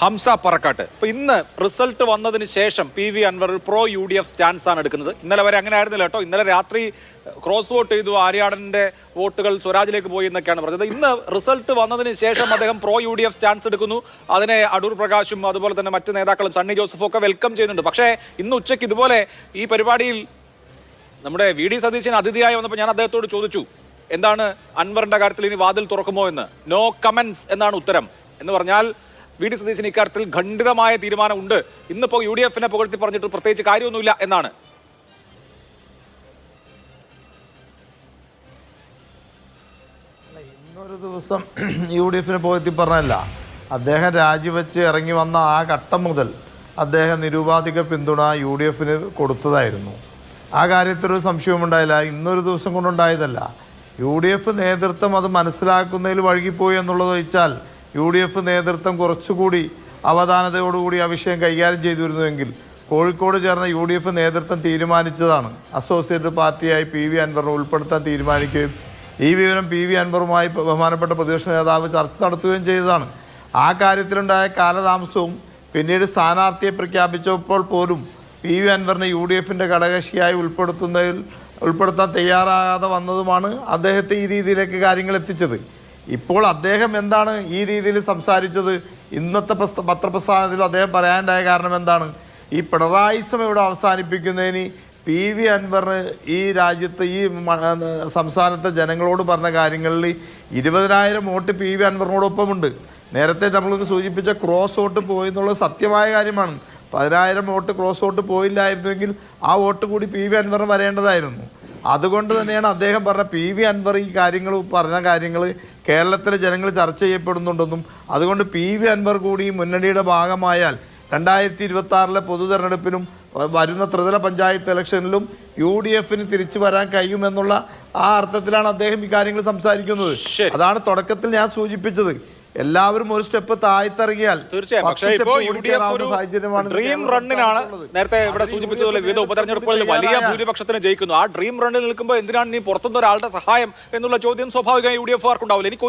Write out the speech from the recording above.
ഹംസ പറക്കാട്ട്. ഇപ്പൊ ഇന്ന് റിസൾട്ട് വന്നതിന് ശേഷം P V Anvar pro U D F stance ആണ് എടുക്കുന്നത്. ഇന്നലെ വരെ അങ്ങനെ ആയിരുന്നില്ല കേട്ടോ. ഇന്നലെ രാത്രി ക്രോസ് വോട്ട് ചെയ്തു ആര്യാടന്റെ വോട്ടുകൾ സ്വരാജിലേക്ക് പോയി എന്നൊക്കെയാണ് പറഞ്ഞത്. ഇന്ന് റിസൾട്ട് വന്നതിന് ശേഷം അദ്ദേഹം pro U D F stance എടുക്കുന്നു. അതിനെ അടൂർ പ്രകാശും അതുപോലെ തന്നെ മറ്റ് നേതാക്കളും സണ്ണി ജോസഫും ഒക്കെ വെൽക്കം ചെയ്യുന്നുണ്ട്. പക്ഷേ ഇന്ന് ഉച്ചയ്ക്ക് ഇതുപോലെ ഈ പരിപാടിയിൽ നമ്മുടെ വി ഡി സതീശൻ അതിഥിയായി വന്നപ്പോൾ ഞാൻ അദ്ദേഹത്തോട് ചോദിച്ചു എന്താണ് അൻവറിന്റെ കാര്യത്തിൽ ഇനി വാതിൽ തുറക്കുമോ എന്ന്? നോ കമന്റ്സ് എന്നാണ് ഉത്തരം. എന്ന് പറഞ്ഞാൽ വി ഡി സതീശൻ ഇക്കാര്യത്തിൽ ഖണ്ഡിതമായ തീരുമാനമുണ്ട് ഇന്നിപ്പോൾ യു ഡി എഫിനെ പുകഴ്ത്തി പറഞ്ഞിട്ട് പ്രത്യേകിച്ച് കാര്യമൊന്നുമില്ല എന്നാണ്. ഇന്നൊരു ദിവസം യു ഡി എഫിനെ പുകഴ്ത്തി പറഞ്ഞല്ല അദ്ദേഹം രാജിവെച്ച് ഇറങ്ങി വന്ന ആ ഘട്ടം മുതൽ അദ്ദേഹം നിരൂപാധിക പിന്തുണ യു ഡി എഫിന് കൊടുത്തതായിരുന്നു. ആ കാര്യത്തിൽ കാര്യത്തിലൊരു സംശയമുണ്ടായില്ല ഇന്നൊരു ദിവസം കൊണ്ടുണ്ടായതല്ല. യു ഡി എഫ് നേതൃത്വം അത് മനസ്സിലാക്കുന്നതിൽ വഴുകിപ്പോയി എന്നുള്ളത് വെച്ചാൽ യു ഡി എഫ് നേതൃത്വം കുറച്ചുകൂടി അവധാനതയോടുകൂടി ആ വിഷയം കൈകാര്യം ചെയ്തിരുന്നുവെങ്കിൽ കോഴിക്കോട് ചേർന്ന യു ഡി എഫ് നേതൃത്വം തീരുമാനിച്ചതാണ്. അസോസിയേറ്റഡ് പാർട്ടിയായി പി വി അൻവറിനെ ഉൾപ്പെടുത്താൻ തീരുമാനിക്കുകയും ഈ വിവരം പി വി അൻവറുമായി ബഹുമാനപ്പെട്ട പ്രതിപക്ഷ നേതാവ് ചർച്ച നടത്തുകയും ചെയ്തതാണ്. ആ കാര്യത്തിലുണ്ടായ കാലതാമസവും പിന്നീട് സ്ഥാനാർത്ഥിയെ പ്രഖ്യാപിച്ചപ്പോൾ പോലും പി വി അൻവറിനെ യു ഡി എഫിന്റെ ഘടകകക്ഷിയായി ഉൾപ്പെടുത്തുന്നതിൽ ഉൾപ്പെടുത്താൻ തയ്യാറാകാതെ വന്നതുമാണ് അദ്ദേഹത്തെ ഈ രീതിയിലേക്ക് കാര്യങ്ങൾ എത്തിച്ചത്. ഇപ്പോൾ അദ്ദേഹം എന്താണ് ഈ രീതിയിൽ സംസാരിച്ചത്? ഇന്നത്തെ പത്രപ്രസ്ഥാനത്തിൽ അദ്ദേഹം പറയാനുണ്ടായ കാരണം എന്താണ്? ഈ പിണറായിസം ഇവിടെ അവസാനിപ്പിക്കുന്നതിന് പി വി അൻവറിന് ഈ രാജ്യത്തെ ഈ സംസ്ഥാനത്തെ ജനങ്ങളോട് പറഞ്ഞ കാര്യങ്ങളിൽ ഇരുപതിനായിരം വോട്ട് പി വി അൻവറിനോടൊപ്പമുണ്ട്. നേരത്തെ നമ്മൾക്ക് സൂചിപ്പിച്ച ക്രോസ് വോട്ട് പോയി എന്നുള്ളത് സത്യമായ കാര്യമാണ്. പതിനായിരം വോട്ട് ക്രോസ് വോട്ട് പോയില്ലായിരുന്നുവെങ്കിൽ ആ വോട്ട് കൂടി പി വി അൻവറിന് വരേണ്ടതായിരുന്നു. അതുകൊണ്ട് തന്നെയാണ് അദ്ദേഹം പറഞ്ഞ പി വി അൻവർ ഈ കാര്യങ്ങൾ പറഞ്ഞ കാര്യങ്ങൾ കേരളത്തിലെ ജനങ്ങൾ ചർച്ച ചെയ്യപ്പെടുന്നുണ്ടെന്നും അതുകൊണ്ട് പി വി അൻവർ കൂടി മുന്നണിയുടെ ഭാഗമായാൽ രണ്ടായിരത്തി ഇരുപത്തി ആറിലെ പൊതു തെരഞ്ഞെടുപ്പിനും വരുന്ന ത്രിതല പഞ്ചായത്ത് ഇലക്ഷനിലും യു ഡി എഫിന് തിരിച്ചു വരാൻ കഴിയുമെന്നുള്ള ആ അർത്ഥത്തിലാണ് അദ്ദേഹം ഈ കാര്യങ്ങൾ സംസാരിക്കുന്നത്. അതാണ് തുടക്കത്തിൽ ഞാൻ സൂചിപ്പിച്ചത്. എല്ലാവരും ഒരു സ്റ്റെപ്പ് താഴ്ത്തിറങ്ങിയാൽ തീർച്ചയായും. പക്ഷേ ഇപ്പോൾ യു ഡി എഫ് ഒരു ഡ്രീം റണ്ണിനാണ് നേരത്തെ ഇവിടെ സൂചിപ്പിച്ചതുപോലെ വിവിധ ഉപതെരഞ്ഞെടുപ്പുകളിൽ വലിയ ഭൂരിപക്ഷത്തിന് ജയിക്കുന്നു. ആ ഡ്രീം റണ്ണിൽ നിൽക്കുമ്പോൾ എന്തിനാണ് നീ പുറത്തുനിന്ന് ഒരാളുടെ സഹായം എന്നുള്ള ചോദ്യം സ്വാഭാവികമായി യു ഡി എഫ് ആർക്കുണ്ടാവില്ല എനിക്ക് ഒരു